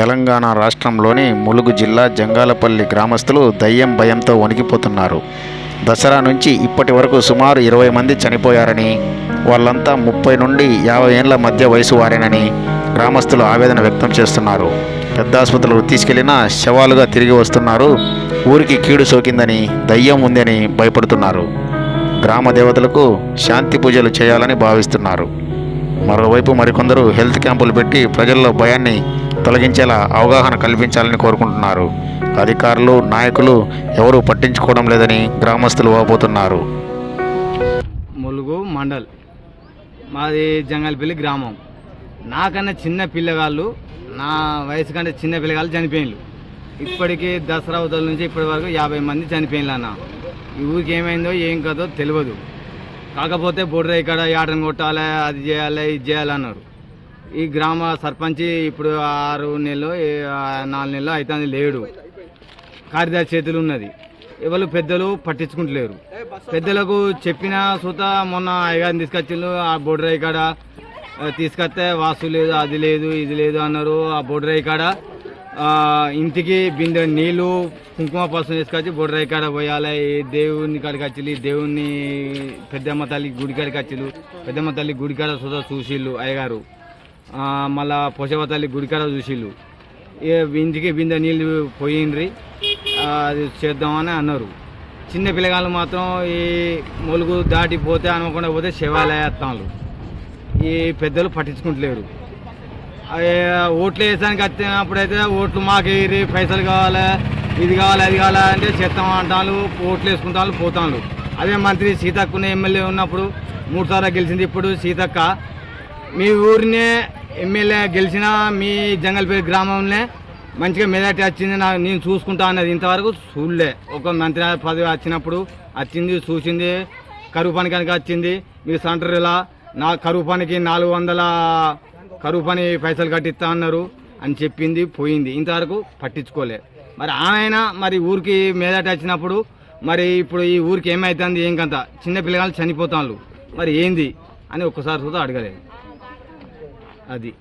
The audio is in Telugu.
తెలంగాణ రాష్ట్రంలోని ములుగు జిల్లా జంగాలపల్లి గ్రామస్తులు దయ్యం భయంతో వణికిపోతున్నారు. దసరా నుంచి ఇప్పటి వరకు సుమారు ఇరవై మంది చనిపోయారని వాళ్ళంతా ముప్పై నుండి యాభై ఏళ్ళ మధ్య వయసు వారేనని గ్రామస్తులు ఆవేదన వ్యక్తం చేస్తున్నారు. పెద్ద ఆసుపత్రులకు తీసుకెళ్ళినా శవాలుగా తిరిగి వస్తున్నారు. ఊరికి కీడు సోకిందని దయ్యం ఉందని భయపడుతున్నారు. గ్రామ దేవతలకు శాంతి పూజలు చేయాలని భావిస్తున్నారు. మరోవైపు మరికొందరు హెల్త్ క్యాంపులు పెట్టి ప్రజల్లో భయాన్ని తొలగించేలా అవగాహన కల్పించాలని కోరుకుంటున్నారు. అధికారులు నాయకులు ఎవరూ పట్టించుకోవడం లేదని గ్రామస్తులు వాపోతున్నారు. ములుగు మండల్. మాది జంగల్పల్లి గ్రామం. నాకన్నా చిన్న పిల్లగాళ్ళు నా వయసు కంటే చిన్న పిల్లగాళ్ళు చనిపోయిన్లు. ఇప్పటికీ దసరా ఉదల నుంచి ఇప్పటి వరకు యాభై మంది చనిపోయిన్లు అన్న. ఈ ఊరికి ఏమైందో ఏం కదో తెలియదు కాకపోతే బొడ్ర ఇక్కడ యాటను కొట్టాలి అది చేయాలి ఇది చేయాలన్నారు ఈ గ్రామ సర్పంచ్ ఇప్పుడు ఆరు నెలలు నాలుగు నెలలు అవుతుంది లేడు. కార్యదర్శి చేతులు ఉన్నది. ఎవరు పెద్దలు పట్టించుకుంటలేరు. పెద్దలకు చెప్పిన సూత మొన్న అయ్యగారిని తీసుకొచ్చిండు ఆ బొడ్రాయి కాడ తీసుకొస్తే వాసు లేదు అది లేదు ఇది లేదు అన్నారు. ఆ బొడ్రాయి కాడ ఇంటికి బిందె నీళ్ళు కుంకుమ పసుపు తీసుకొచ్చి బొడ్రాయి కాడ పోయాలి. ఈ దేవుని కాడికి వచ్చి దేవుని పెద్దమ్మ తల్లి గుడి కాడికి వచ్చిళ్ళు పెద్దమ్మ తల్లి గుడి కాడ సూత చూసిళ్ళు అయ్యగారు. మళ్ళా పొసవ తల్లి గుడి చూసిళ్ళు. ఇంటికి బిందె నీళ్ళు పోయిండ్రి. అది చేద్దామని అన్నారు. చిన్న పిల్లగాళ్ళు మాత్రం ఈ మొలుగు దాటిపోతే అనుకుండా పోతే శివాలయాత్తాలు ఈ పెద్దలు పట్టించుకుంటలేరు. ఓట్లు వేసానికి వచ్చినప్పుడైతే ఓట్లు మాకు ఇది పైసలు కావాలి ఇది కావాలి అది కావాలి అంటే చేస్తాం అంటాను ఓట్లు వేసుకుంటాను పోతాను అదే మంత్రి సీతక్కుని ఎమ్మెల్యే ఉన్నప్పుడు మూడుసార్లు గెలిచింది ఇప్పుడు సీతక్క. మీ ఊరినే ఎమ్మెల్యే గెలిచిన మీ జంగల్పేట గ్రామంలో మంచిగా మెజార్టీ వచ్చింది నా నేను చూసుకుంటా అన్నది ఇంతవరకు చూడలే. ఒక మంత్రి పదవి వచ్చినప్పుడు వచ్చింది చూసింది కరువు పని కనుక వచ్చింది మీరు సెంటర్ ఇలా నా కరువు పనికి నాలుగు వందల కరువు పని పైసలు కట్టిస్తా అన్నారు అని చెప్పింది పోయింది. ఇంతవరకు పట్టించుకోలే. మరి ఆమె మరి ఊరికి మెజార్టీ వచ్చినప్పుడు మరి ఇప్పుడు ఈ ఊరికి ఏమవుతుంది ఏం కంత చిన్న పిల్లగాళ్ళు చనిపోతాను మరి ఏంది? అని ఒక్కసారి చూద్దాం అడగలేదు. అది.